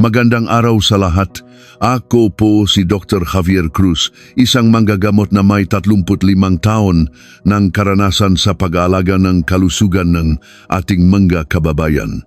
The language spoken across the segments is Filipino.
Magandang araw sa lahat. Ako po si Dr. Javier Cruz, isang manggagamot na may 35 taon ng karanasan sa pag-aalaga ng kalusugan ng ating mga kababayan.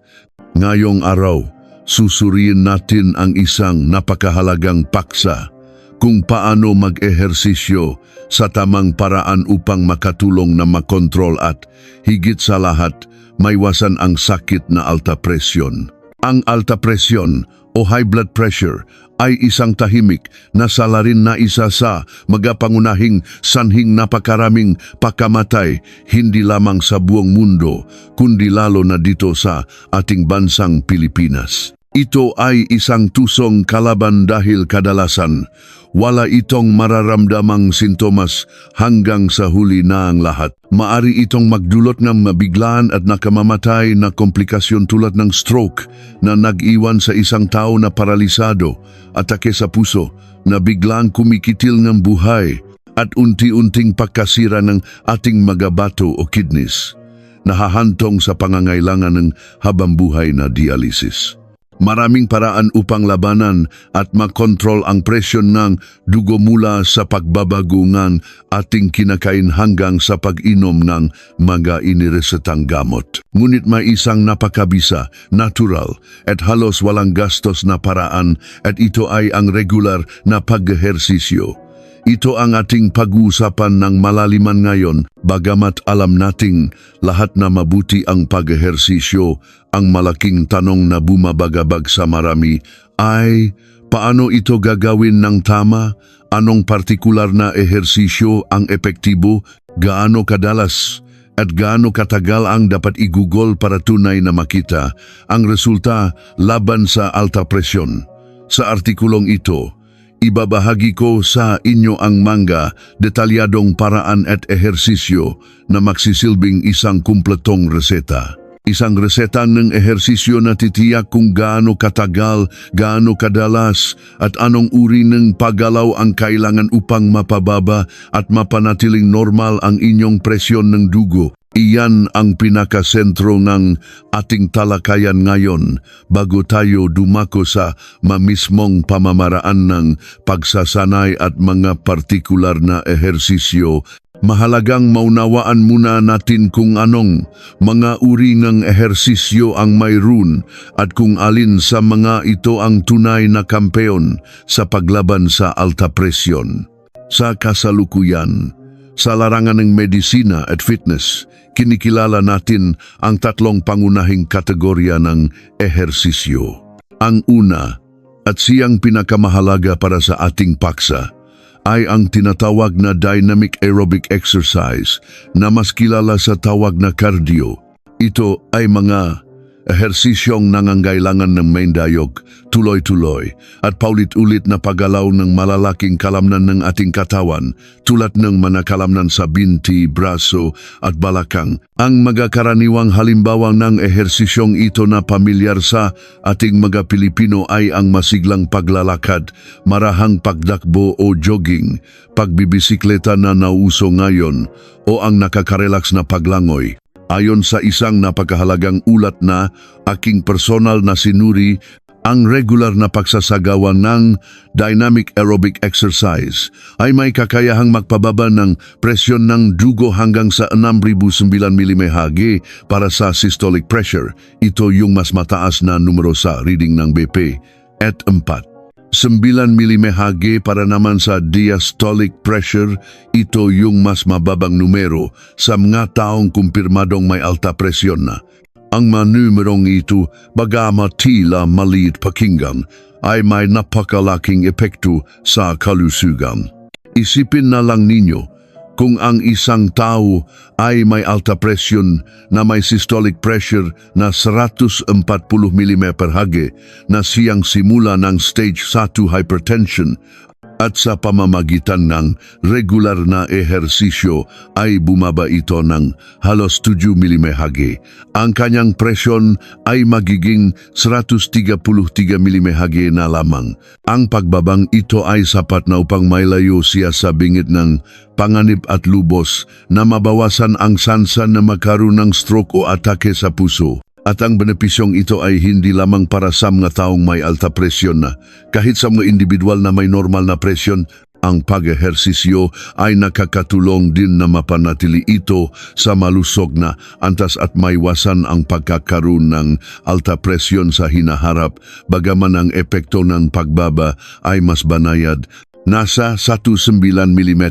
Ngayong araw, susuriin natin ang isang napakahalagang paksa kung paano mag-ehersisyo sa tamang paraan upang makatulong na makontrol at higit sa lahat, maiwasan ang sakit na alta presyon. Ang alta presyon o high blood pressure ay isang tahimik na salarin na isa sa magapangunahing sanhing napakaraming pakamatay hindi lamang sa buong mundo kundi lalo na dito sa ating bansang Pilipinas. Ito ay isang tusong kalaban dahil kadalasan wala itong mararamdamang sintomas hanggang sa huli na ang lahat. Maari itong magdulot ng mabiglaan at nakamamatay na komplikasyon tulad ng stroke na nag-iwan sa isang tao na paralisado, atake sa puso na biglang kumikitil ng buhay at unti-unting pagkasira ng ating mga bato o kidneys nahahantong sa pangangailangan ng habambuhay na dialysis. Maraming paraan upang labanan at makontrol ang presyon ng dugo mula sa pagbabago ng ating kinakain hanggang sa pag-inom ng mga iniresetang gamot. Ngunit may isang napakabisa, natural at halos walang gastos na paraan at ito ay ang regular na pag-ehersisyo. Ito ang ating pag-uusapan ng malaliman ngayon, bagamat alam nating lahat na mabuti ang pag-ehersisyo, ang malaking tanong na bumabagabag sa marami ay paano ito gagawin ng tama, anong partikular na ehersisyo ang epektibo, gaano kadalas, at gaano katagal ang dapat igugol para tunay na makita ang resulta laban sa alta presyon. Sa artikulong ito, Ibabahagi ko sa inyo ang manga detalyadong paraan at ehersisyo na magsisilbing isang kumpletong reseta. Isang reseta ng ehersisyo na titiyak kung gaano katagal, gaano kadalas at anong uri ng paggalaw ang kailangan upang mapababa at mapanatiling normal ang inyong presyon ng dugo Iyan ang pinakasentro ng ating talakayan ngayon bago tayo dumako sa mamismong pamamaraan ng pagsasanay at mga partikular na ehersisyo. Mahalagang maunawaan muna natin kung anong mga uri ng ehersisyo ang mayroon at kung alin sa mga ito ang tunay na kampeon sa paglaban sa alta presyon. Sa kasalukuyan, sa larangan ng medisina at fitness, kinikilala natin ang tatlong pangunahing kategorya ng ehersisyo. Ang una, at siyang pinakamahalaga para sa ating paksa, ay ang tinatawag na dynamic aerobic exercise na mas kilala sa tawag na cardio. Ito ay mga ehersisyong nangangailangan ng main dayog, tuloy-tuloy at paulit-ulit na paggalaw ng malalaking kalamnan ng ating katawan tulad ng manakalamnan sa binti, braso at balakang. Ang mga karaniwang halimbawa ng ehersisyong ito na pamilyar sa ating mga Pilipino ay ang masiglang paglalakad, marahang pagdakbo o jogging, pagbibisikleta na nauso ngayon o ang nakakarelax na paglangoy. Ayon sa isang napakahalagang ulat na aking personal na sinuri, ang regular na pagsasagawa ng dynamic aerobic exercise ay may kakayahang magpababa ng presyon ng dugo hanggang sa 6,009 mmHg para sa systolic pressure. Ito yung mas mataas na numero sa reading ng BP. At 4. 9 mmHg para naman sa diastolic pressure, ito yung mas mababang numero sa mga taong kumpirmadong may alta presyon na. Ang mga numerong ito, bagamat tila maliit pakinggan, ay may napakalaking epekto sa kalusugan. Isipin na lang ninyo, kung ang isang tao ay may alta presyon na may systolic pressure na 140 mm hage na siyang simula ng stage 1 hypertension at sa pamamagitan ng regular na ehersisyo ay bumaba ito ng halos 7 mmHg. Ang kanyang presyon ay magiging 133 mmHg na lamang. Ang pagbabang ito ay sapat na upang mailayo siya sa bingit ng panganib at lubos na mabawasan ang sansa na magkaroon ng stroke o atake sa puso. At ang benepisyong ito ay hindi lamang para sa mga taong may alta presyon. Na kahit sa mga individual na may normal na presyon, ang pag-ehersisyo ay nakakatulong din na mapanatili ito sa malusog na antas at maiwasan ang pagkakaroon ng alta presyon sa hinaharap. Bagaman ang epekto ng pagbaba ay mas banayad nasa 19 mm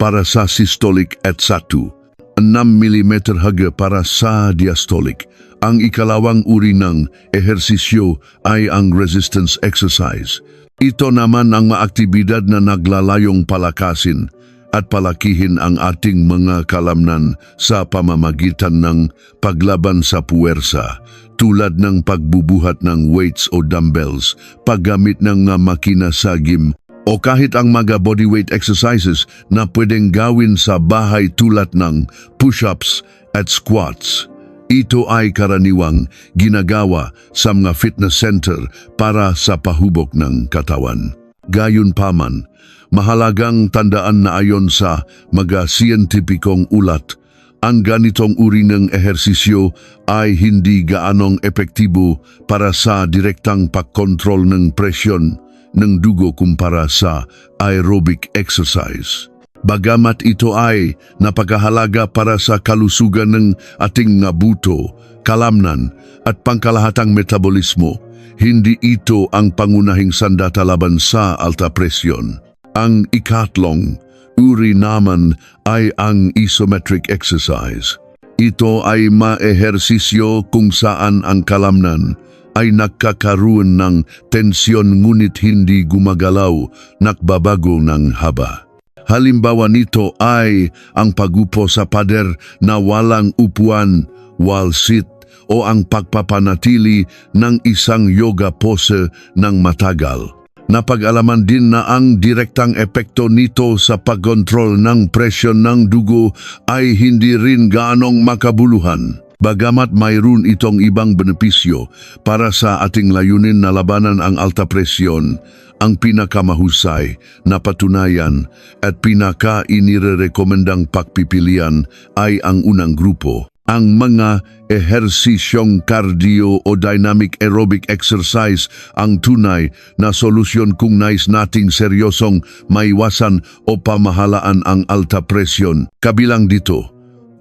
para sa systolic at 1 6 mm haga para sa diastolic. Ang ikalawang uri ng ehersisyo ay ang resistance exercise. Ito naman ang maaktibidad na naglalayong palakasin at palakihin ang ating mga kalamnan sa pamamagitan ng paglaban sa puwersa tulad ng pagbubuhat ng weights o dumbbells, paggamit ng makina sa gym o kahit ang mga bodyweight exercises na pwedeng gawin sa bahay tulad ng push-ups at squats. Ito ay karaniwang ginagawa sa mga fitness center para sa pahubok ng katawan. Gayunpaman, mahalagang tandaan na ayon sa mga siyentipikong ulat, ang ganitong uri ng ehersisyo ay hindi gaanong epektibo para sa direktang pagkontrol ng presyon ng dugo kumpara sa aerobic exercise. Bagamat ito ay napakahalaga para sa kalusugan ng ating nga buto, kalamnan at pangkalahatang metabolismo, hindi ito ang pangunahing sandata laban sa alta presyon. Ang ikatlong uri naman ay ang isometric exercise. Ito ay maehersisyo kung saan ang kalamnan ay nagkakaroon ng tensyon ngunit hindi gumagalaw, nakbabago ng haba. Halimbawa nito ay ang pagupo sa pader na walang upuan, wall sit, o ang pagpapanatili ng isang yoga pose ng matagal. Napag-alaman din na ang direktang epekto nito sa pagkontrol ng presyon ng dugo ay hindi rin gaanong makabuluhan. Bagamat mayroon itong ibang benepisyo para sa ating layunin na labanan ang alta presyon, ang pinakamahusay na patunayan at pinaka-inirekomendang pagpipilian ay ang unang grupo. Ang mga ehersisyong cardio o dynamic aerobic exercise ang tunay na solusyon kung nais nating seryosong maiwasan o pamahalaan ang alta presyon. Kabilang dito,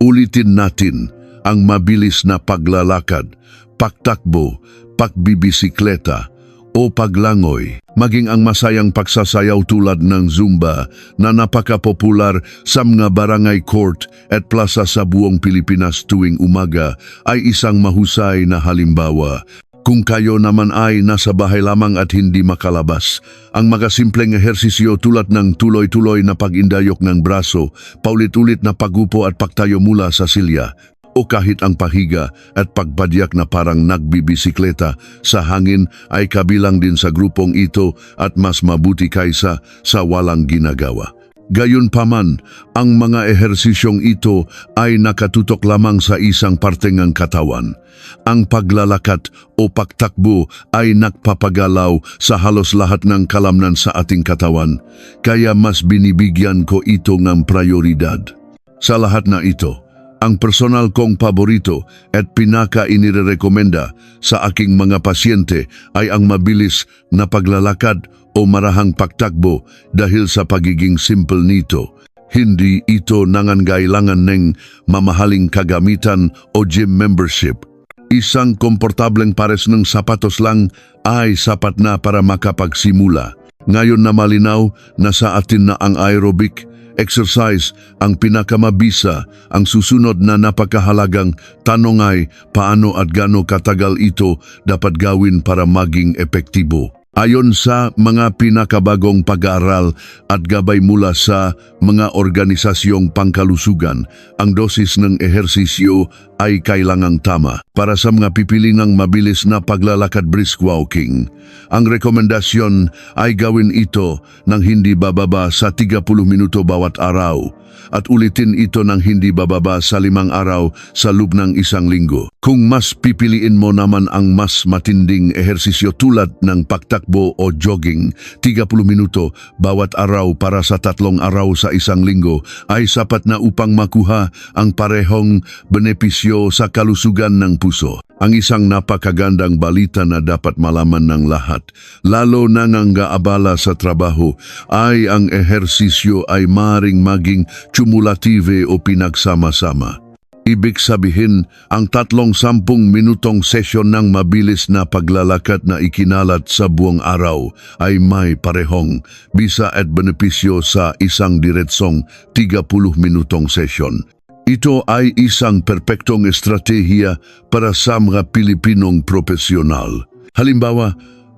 ulitin natin ang mabilis na paglalakad, pagtakbo, pagbibisikleta, o paglangoy, maging ang masayang pagsasayaw tulad ng Zumba na napakapopular sa mga barangay court at plaza sa buong Pilipinas tuwing umaga ay isang mahusay na halimbawa. Kung kayo naman ay nasa bahay lamang at hindi makalabas, ang mga simpleng ehersisyo tulad ng tuloy-tuloy na pag-indayok ng braso, paulit-ulit na pagupo at pagtayo mula sa silya, o kahit ang pahiga at pagpadyak na parang nagbibisikleta sa hangin ay kabilang din sa grupong ito at mas mabuti kaysa sa walang ginagawa. Gayunpaman, ang mga ehersisyong ito ay nakatutok lamang sa isang parte ng katawan. Ang paglalakat o pagtakbo ay nagpapagalaw sa halos lahat ng kalamnan sa ating katawan, kaya mas binibigyan ko ito ng prioridad. Sa lahat na ito, ang personal kong paborito at pinaka inirekomenda sa aking mga pasyente ay ang mabilis na paglalakad o marahang pagtakbo dahil sa pagiging simple nito. Hindi ito nangangailangan ng mamahaling kagamitan o gym membership. Isang komportableng pares ng sapatos lang ay sapat na para makapagsimula. Ngayon na malinaw na sa atin na ang aerobic, exercise ang pinakamabisa, ang susunod na napakahalagang tanong ay paano at gaano katagal ito dapat gawin para maging epektibo. Ayon sa mga pinakabagong pag-aaral at gabay mula sa mga organisasyong pangkalusugan, ang dosis ng ehersisyo ay kailangang tama para sa mga pipilingang mabilis na paglalakad brisk walking. Ang rekomendasyon ay gawin ito ng hindi bababa sa 30 minuto bawat araw at ulitin ito ng hindi bababa sa limang araw sa loob ng isang linggo. Kung mas pipiliin mo naman ang mas matinding ehersisyo tulad ng pagtak pagtakbo o jogging 30 minuto bawat araw para sa tatlong araw sa isang linggo ay sapat na upang makuha ang parehong benepisyo sa kalusugan ng puso. Ang isang napakagandang balita na dapat malaman ng lahat, lalo na nang gaabala sa trabaho, ay ang ehersisyo ay maring maging cumulative o pinagsama-sama. Ibig sabihin, ang tatlong sampung minutong sesyon ng mabilis na paglalakad na ikinalat sa buong araw ay may parehong bisa at benepisyo sa isang diretsong 30 minutong sesyon. Ito ay isang perpektong estratehiya para sa mga Pilipinong profesional. Halimbawa,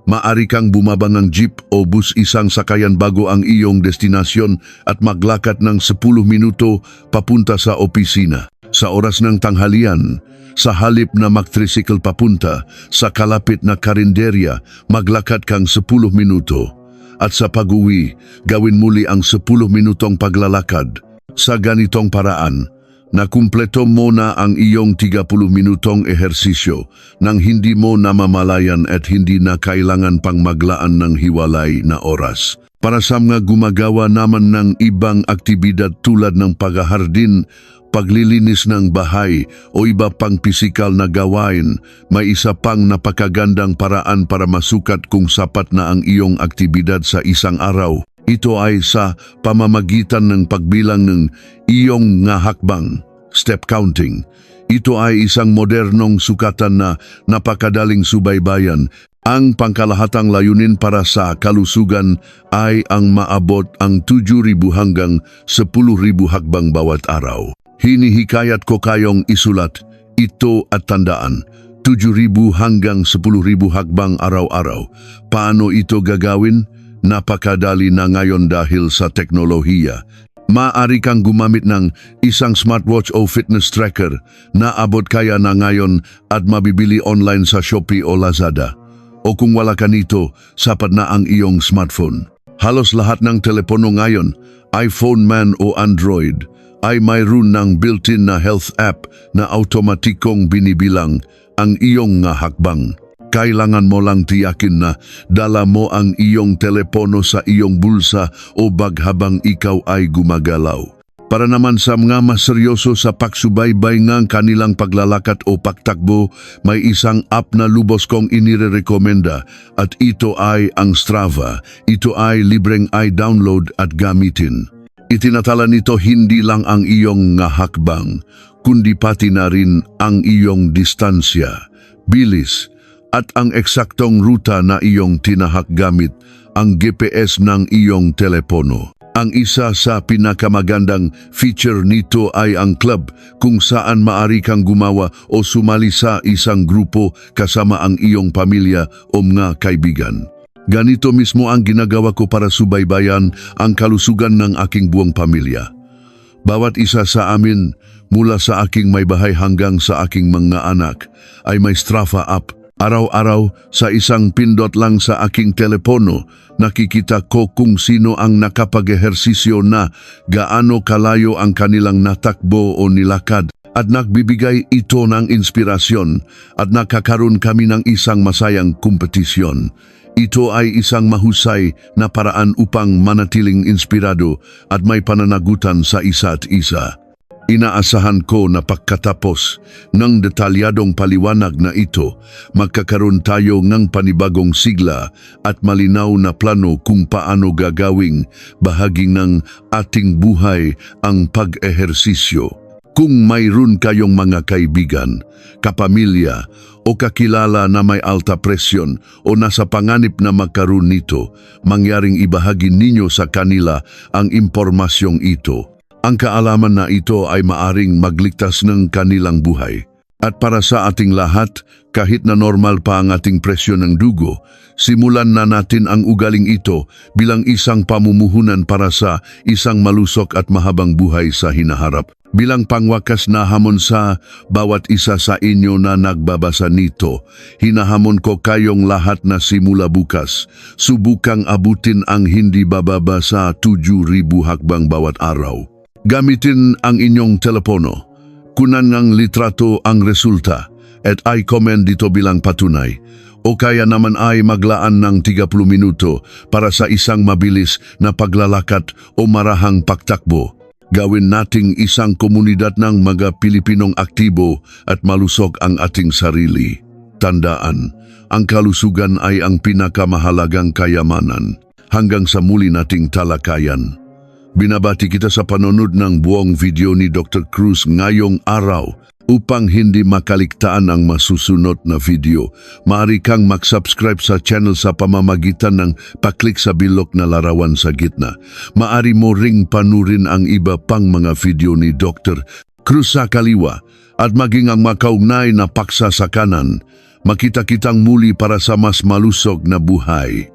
Maari kang bumaba ng jeep o bus isang sakayan bago ang iyong destinasyon at maglakad ng 10 minuto papunta sa opisina. Sa oras ng tanghalian, sa halip na mag-tricycle papunta sa kalapit na karinderya, maglakad kang 10 minuto. At sa pag-uwi, gawin muli ang 10 minutong paglalakad. Sa ganitong paraan, Nakumpleto mo na ang iyong 30 minutong ehersisyo nang hindi mo namamalayan at hindi na kailangan pang maglaan ng hiwalay na oras. Para sa mga gumagawa naman ng ibang aktibidad tulad ng paghahardin, paglilinis ng bahay o iba pang pisikal na gawain, may isa pang napakagandang paraan para masukat kung sapat na ang iyong aktibidad sa isang araw. Ito ay sa pamamagitan ng pagbilang ng iyong nga hakbang, step counting. Ito ay isang modernong sukatan na napakadaling subaybayan. Ang pangkalahatang layunin para sa kalusugan ay ang maabot ang 7,000 hanggang 10,000 hakbang bawat araw. Hinihikayat ko kayong isulat ito at tandaan 7,000 hanggang 10,000 hakbang araw-araw. Paano ito gagawin? Napakadali na ngayon dahil sa teknolohiya. Maaari kang gumamit ng isang smartwatch o fitness tracker na abot kaya na ngayon at mabibili online sa Shopee o Lazada. O kung wala ka nito, sapat na ang iyong smartphone. Halos lahat ng telepono ngayon, iPhone man o Android, ay mayroon ng built-in na health app na automatikong binibilang ang iyong nga hakbang. Kailangan mo lang tiyakin na dala mo ang iyong telepono sa iyong bulsa o bag habang ikaw ay gumagalaw. Para naman sa mga mas seryoso sa pagsubaybay ng kanilang paglalakad o pagtakbo, may isang app na lubos kong inirekomenda at ito ay ang Strava. Ito ay libreng i-download at gamitin. Itinatala nito hindi lang ang iyong nga hakbang, kundi pati na rin ang iyong distansya, bilis, at ang eksaktong ruta na iyong tinahak gamit ang GPS ng iyong telepono. Ang isa sa pinakamagandang feature nito ay ang club kung saan maari kang gumawa o sumali sa isang grupo kasama ang iyong pamilya o mga kaibigan. Ganito mismo ang ginagawa ko para subaybayan ang kalusugan ng aking buong pamilya. Bawat isa sa amin, mula sa aking may bahay hanggang sa aking mga anak, ay may Strava app Araw-araw sa isang pindot lang sa aking telepono, nakikita ko kung sino ang nakapag-ehersisyo na gaano kalayo ang kanilang natakbo o nilakad at nagbibigay ito ng inspirasyon at nakakaroon kami ng isang masayang kompetisyon. Ito ay isang mahusay na paraan upang manatiling inspirado at may pananagutan sa isa't isa. Inaasahan ko na pagkatapos ng detalyadong paliwanag na ito, magkakaroon tayo ng panibagong sigla at malinaw na plano kung paano gagawing bahagi ng ating buhay ang pag-ehersisyo. Kung mayroon kayong mga kaibigan, kapamilya o kakilala na may alta presyon o nasa panganib na magkaroon nito, mangyaring ibahagi ninyo sa kanila ang impormasyong ito. Ang kaalaman na ito ay maaring magligtas ng kanilang buhay. At para sa ating lahat, kahit na normal pa ang ating presyon ng dugo, simulan na natin ang ugaling ito bilang isang pamumuhunan para sa isang malusok at mahabang buhay sa hinaharap. Bilang pangwakas na hamon sa bawat isa sa inyo na nagbabasa nito, hinahamon ko kayong lahat na simula bukas, subukang abutin ang hindi bababa sa 7,000 hakbang bawat araw. Gamitin ang inyong telepono. Kunan ng litrato ang resulta at i-comment dito bilang patunay. o kaya naman ay maglaan ng 30 minuto para sa isang mabilis na paglalakad o marahang pagtakbo. Gawin nating isang komunidad ng mga Pilipinong aktibo at malusog ang ating sarili. Tandaan, ang kalusugan ay ang pinakamahalagang kayamanan hanggang sa muli nating talakayan. Binabati kita sa panonood ng buong video ni Dr. Cruz ngayong araw upang hindi makaligtaan ang masusunod na video. Maaari kang mag-subscribe sa channel sa pamamagitan ng paklik sa bilog na larawan sa gitna. Maaari mo ring panurin ang iba pang mga video ni Dr. Cruz sa kaliwa at maging ang makaugnay na paksa sa kanan. Makita kitang muli para sa mas malusog na buhay.